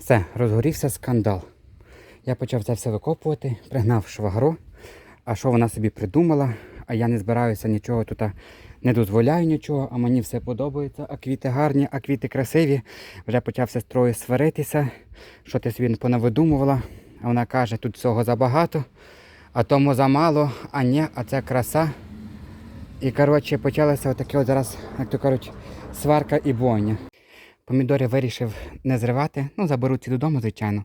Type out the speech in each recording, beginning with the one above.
Все, розгорівся скандал. Я почав це все викопувати, пригнав швагру. А що вона собі придумала? А я не збираюся нічого тут, не дозволяю нічого, а мені все подобається. А квіти гарні, а квіти красиві. Вже почався строю сваритися. Що ти собі понавидумувала? А вона каже, тут всього забагато, а тому замало, а ні, а це краса. І коротше почалося отаке от зараз, як то кажуть, сварка і бойня. Помідори вирішив не зривати, ну заберу ці додому, звичайно.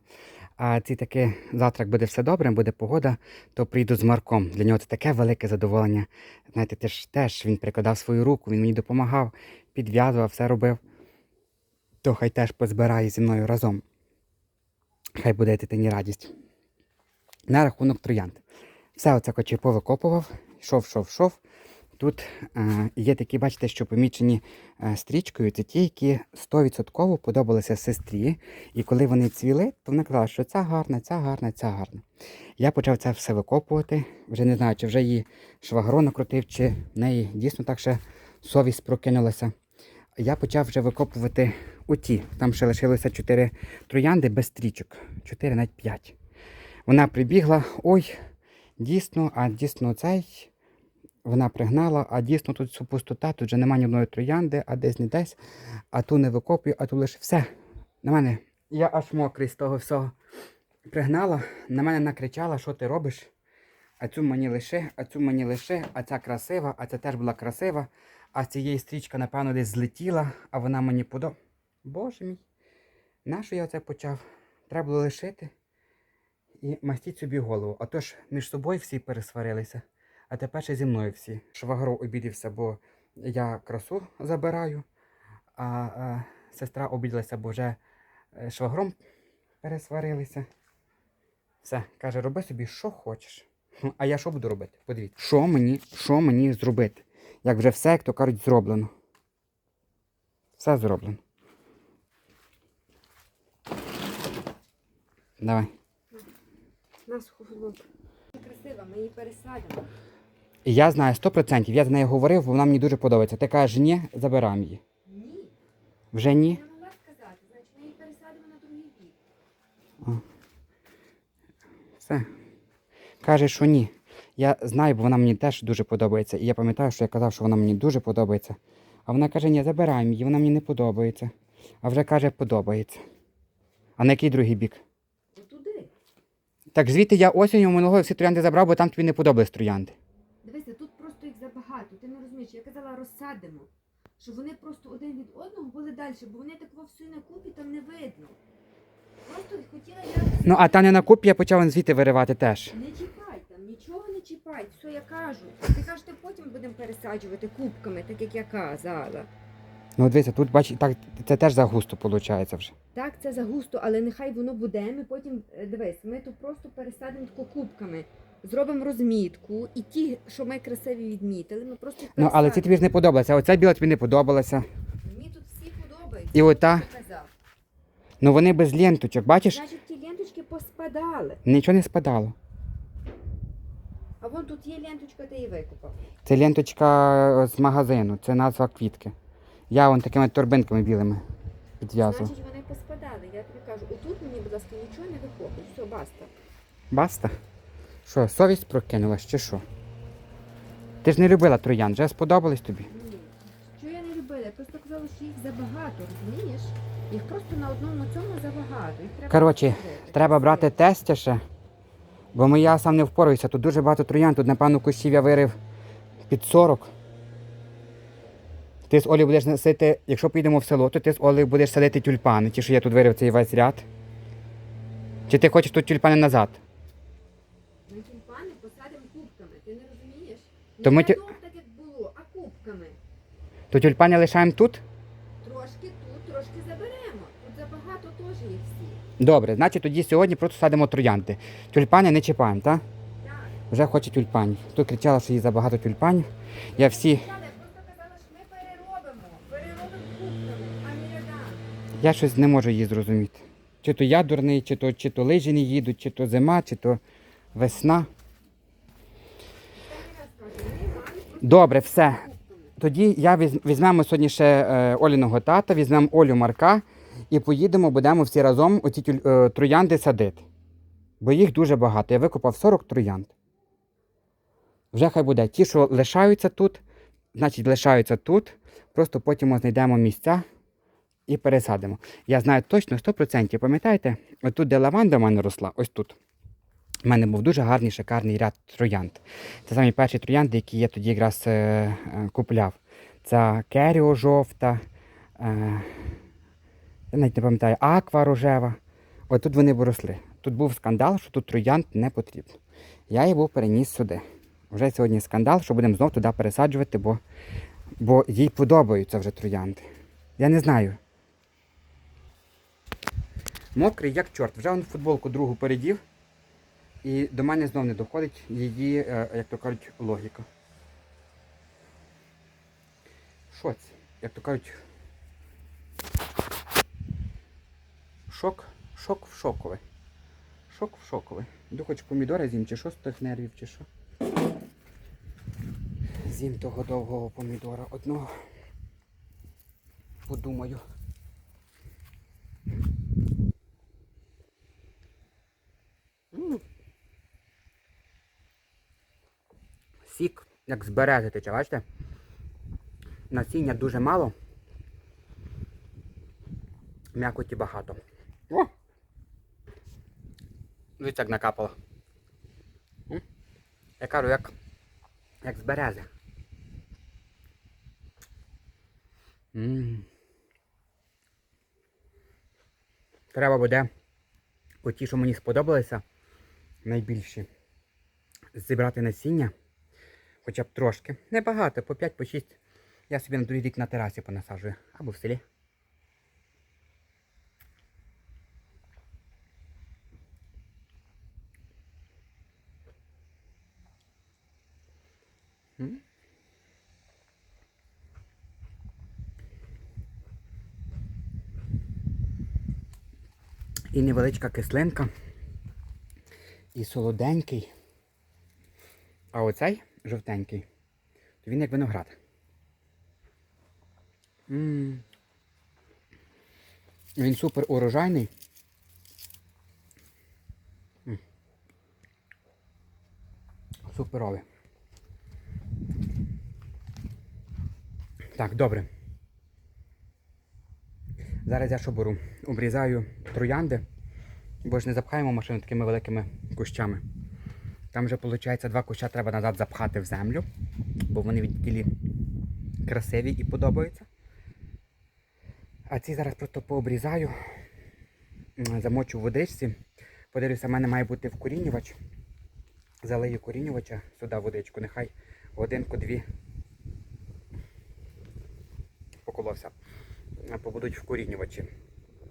А ці таки завтра буде все добре, буде погода, то прийду з Марком. Для нього це таке велике задоволення. Знаєте, теж, теж він прикладав свою руку, він мені допомагав, підв'язував, все робив. То хай теж позбирає зі мною разом. Хай буде дитині радість. На рахунок троянд. Все оце кочі повикопував, йшов, йшов, йшов. Тут е, є такі, бачите, що помічені е, стрічкою, це ті, які 100% подобалися сестрі. І коли вони цвіли, то вона казала, що ця гарна, ця гарна, ця гарна. Я почав це все викопувати. Вже не знаю, чи вже її швагро накрутив, чи в неї дійсно так ще совість прокинулася. Я почав вже викопувати оті. Там ще лишилося 4 троянди без стрічок. 4, навіть 5. Вона прибігла, ой, дійсно, а дійсно цей. Вона пригнала, а дійсно тут всю пустота, тут вже немає ні одної троянди, а десь не десь, а ту не викопую, а ту лише все. На мене. Я аж мокрий з того всього. Пригнала, на мене накричала, що ти робиш. А цю мені лише, а цю мені лише, а ця красива, а ця теж була красива. А цієї стрічка, напевно, десь злетіла, а вона мені подобається. Боже мій, нащо я це почав? Треба було лишити і мастіть собі голову. А то ж між собою всі пересварилися. А тепер ще зі мною всі. Швагро обідівся, бо я красу забираю, а, а сестра обідалася, бо вже е, швагром пересварилися. Все, каже, роби собі, що хочеш. А я що буду робити? Подивіться, що мені, що мені зробити? Як вже все, як то кажуть, зроблено. Все зроблено. Давай. Нас хлоп. Красива, ми її пересадимо. Я знаю 100%, я з нею говорив, бо вона мені дуже подобається. Ти кажеш, ні, забираємо її. Ні. Вже ні? Я могла сказати, значить ми її пересадимо на другий бік. Все. Каже, що ні. Я знаю, бо вона мені теж дуже подобається. І я пам'ятаю, що я казав, що вона мені дуже подобається. А вона каже, ні, забираємо її, вона мені не подобається. А вже каже, подобається. А на який другий бік? Отуди. Так звідти я осінню минулого всі троянди забрав, бо там тобі не подобались троянди. Розумієш, я казала, розсадимо. Щоб вони просто один від одного були далі, бо вони такого всю на купі там не видно. Просто хотіла я. Ну, а та не на купі я почав звідти виривати теж. Не чіпай там, нічого не чіпай, все я кажу. Ти кажеш, потім будемо пересаджувати кубками, так як я казала. Ну, дивися, тут бач, так, це теж загусто виходить вже. Так, це загусто, але нехай воно буде. Ми потім е, дивись, ми тут просто пересадимо тако кубками. Зробимо розмітку, і ті, що ми красиві відмітили, ми просто їх Ну, але ці тобі ж не подобалися. Оця біла тобі не подобалася. Мені тут всі подобаються. І ота. казав. Ну вони без ленточок, бачиш? Значить, ті ленточки поспадали. Нічого не спадало. А вон тут є ленточка, ти її викупав. Це ленточка е, з магазину, це назва квітки. Я вон такими торбинками білими підв'язував. Значить, вони поспадали. Я тобі кажу, отут мені, будь ласка, нічого не виходить. Все, баста. Баста? Що, совість прокинулась чи що? Ти ж не любила троян, вже сподобались тобі. Ні. Що я не любила? Я просто казала, що їх забагато, розумієш? Їх просто на одному цьому забагато. Їх треба Коротше, розсадити. Треба брати тестя ще, бо ми- я сам не впораюся. Тут дуже багато троян, тут, напевно, кущів я вирив під 40. Ти з Олі будеш носити, якщо поїдемо в село, то ти з Олею будеш садити тюльпани, ті, що я тут вирив цей весь ряд. Чи ти хочеш тут тюльпани назад? Ми тюльпани посадимо кубками, ти не розумієш? То ми тю- так, як було, а кубками. То тюльпани лишаємо тут? Трошки тут, трошки заберемо. Тут забагато теж їх всі. Добре, значить тоді сьогодні просто садимо троянди. Тюльпани не чіпаємо, так? Так. Вже хоче тюльпанів. Тут кричала, що їй забагато тюльпанів. Я всі. Казали, я просто казала, що ми переробимо. Переробимо кубками, а не рядами. Я щось не можу її зрозуміти. Чи то я дурний, чи то, чи то лижі не їдуть, чи то зима, чи то весна. Так я скажу, ми маємо просто Добре, все. Тоді я візьмемо сьогодні ще е, Оліного тата, візьмемо Олю Марка І поїдемо, будемо всі разом оці е, троянди садити. Бо їх дуже багато. Я викопав 40 троянд. Вже хай буде. Ті, що лишаються тут, значить лишаються тут. Просто потім ми знайдемо місця і пересадимо. Я знаю точно 100%. Пам'ятаєте, отут, де лаванда в мене росла, ось тут. У мене був дуже гарний, шикарний ряд троянд. Це самі перші троянди, які я тоді якраз е, е, купляв. Це керіо жовта, е, навіть не пам'ятаю, аква рожева. От тут вони виросли. Тут був скандал, що тут троянд не потрібно. Я був переніс сюди. Вже сьогодні скандал, що будемо знов туди пересаджувати, бо, бо їй подобаються вже троянди. Я не знаю. Мокрий як чорт. Вже он футболку другу передів. І до мене знов не доходить її, е, як то кажуть, логіка. Що це? Як то кажуть. Шок, шок в шокове. Шок в шокове. Йду хоч помідори з'їм, чи що з тих нервів, чи що. З'їм того довгого помідора одного. Подумаю. Сік, як з берези тече, бачите? Насіння дуже мало. М'якоті багато. О! Дивіться, як накапало. Я кажу, як, як з берези. М. Треба буде оті, що мені сподобалися, найбільші, зібрати насіння, хоча б трошки. Небагато, по 5, по 6. Я собі на другий рік на терасі понасаджую. Або в селі. І невеличка кислинка. І солоденький. А оцей жовтенький, то він як виноград. м Він супер урожайний. М. Суперовий. Так, добре. Зараз я що беру? Обрізаю троянди, бо ж не запхаємо машину такими великими кущами. Там вже, виходить, два куща треба назад запхати в землю, бо вони від тілі красиві і подобаються. А ці зараз просто пообрізаю, замочу в водичці. Подивлюся, в мене має бути вкорінювач. Залию корінювача сюди водичку, нехай годинку-дві поколовся. Побудуть вкорінювачі.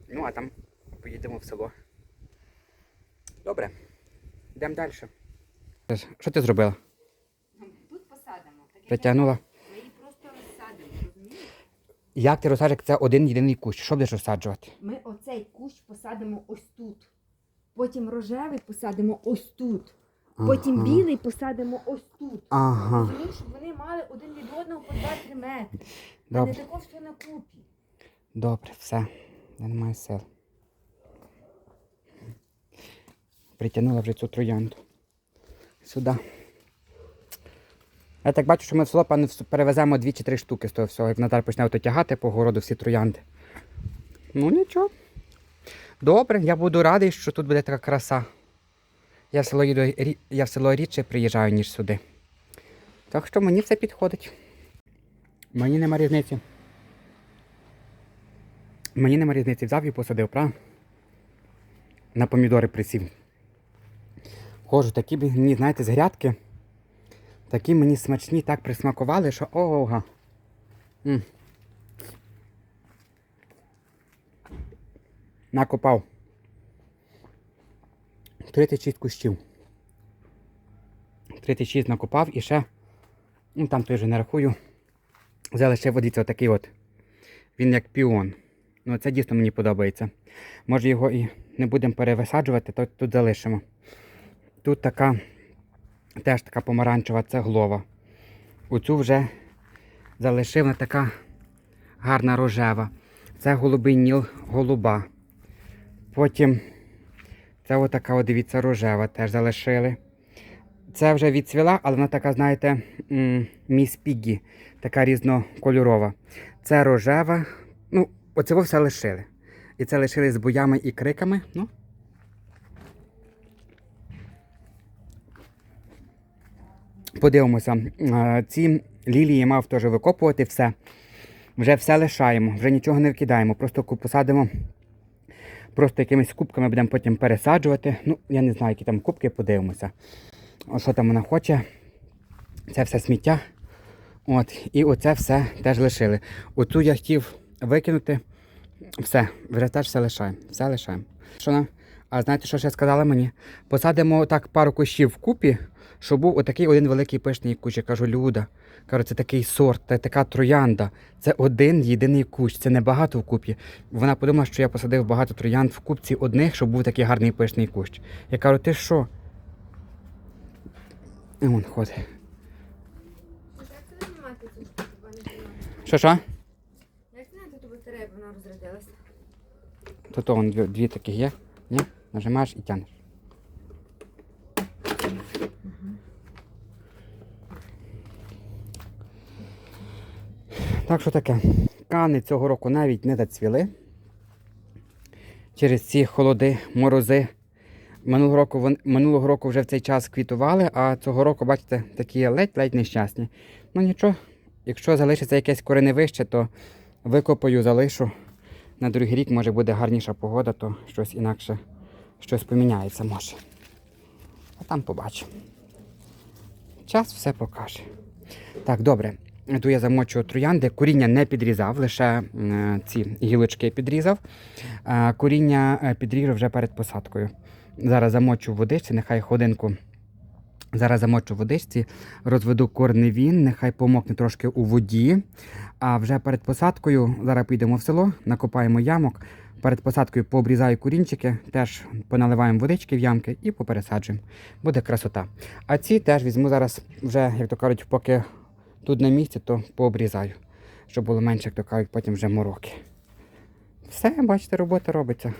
Ну, а там поїдемо в село. Добре. Йдемо далі. Що ти зробила? Тут посадимо. Як Притягнула. Ми її просто розсадимо, розумієш? Як ти розсаджиш, це один єдиний кущ. Що будеш розсаджувати? Ми оцей кущ посадимо ось тут. Потім рожевий посадимо ось тут. Потім Ага. білий посадимо ось тут. Ага. Розумієш, щоб вони мали один від одного по 2-3 метри. А не Добре. тако все на купі. Добре, все. Я не маю сил. Притягнула вже цю троянду. Сюди. Я так бачу, що ми в село перевеземо дві чи три штуки з того всього. Як Наталь почне ото тягати по городу всі троянди. Ну нічого. Добре, я буду радий, що тут буде така краса. Я в село, їду, я в село рідше приїжджаю, ніж сюди. Так що мені все підходить. Мені нема різниці. Мені нема різниці, взяв і посадив, правда? На помідори присів. Хожу, такі мені, знаєте, з грядки. Такі мені смачні так присмакували, що ога. М. Накопав. 36 кущів. 36 накопав і ще, ну там той же не рахую. Взяли ще водиться отакий от. Він як піон. Ну, це дійсно мені подобається. Може його і не будемо перевисаджувати, то тут залишимо. Тут така теж така помаранчева цеглова. Оцю вже залишив вона така гарна рожева. Це голубий ніл голуба. Потім це отака, от, дивіться, рожева теж залишили. Це вже відцвіла, але вона така, знаєте, міс Піггі, така різнокольорова. Це рожева. Ну, оце все лишили. І це лишили з боями і криками. Ну. Подивимося. Е, Ці лілії мав теж викопувати все. Вже все лишаємо, вже нічого не викидаємо. Просто посадимо. Просто якимись кубками будемо потім пересаджувати. Ну, я не знаю, які там кубки, подивимося. Що там вона хоче. Це все сміття. От, і оце все теж лишили. Оцю я хотів викинути. Все, вже теж все лишаємо. Все лишаємо. Що? А знаєте, що ще сказали мені? Посадимо так пару кущів вкупі, щоб був отакий один великий пишний кущ. Я кажу, Люда. Кажу, це такий сорт, це така троянда. Це один єдиний кущ, це не багато вкупі. Вона подумала, що я посадив багато троянд в купці одних, щоб був такий гарний пишний кущ. Я кажу, ти що? І вон ходить. Це? Що що? Як зняти ту батарею, вона розрядилася? Дві, дві таких є. Ні? Нажимаєш і тянеш. Так що таке. Кани цього року навіть не зацвіли. Через ці холоди, морози. Минулого року, минулого року вже в цей час квітували, а цього року, бачите, такі ледь-ледь нещасні. Ну нічого, якщо залишиться якесь кореневище, то викопаю, залишу. На другий рік може буде гарніша погода, то щось інакше, щось поміняється може. А там побачимо. Час все покаже. Так, добре. Тут я замочу троянди. Коріння не підрізав, лише е, ці гілочки підрізав. Е, коріння е, підріжу вже перед посадкою. Зараз замочу в водичці, нехай годинку. Зараз замочу в водичці, розведу корневін, нехай помокне трошки у воді. А вже перед посадкою зараз підемо в село, накопаємо ямок. Перед посадкою пообрізаю корінчики, теж поналиваємо водички в ямки і попересаджуємо. Буде красота. А ці теж візьму зараз, вже, як то кажуть, поки тут на місці, то пообрізаю, щоб було менше, як то кажуть, потім вже мороки. Все, бачите, робота робиться.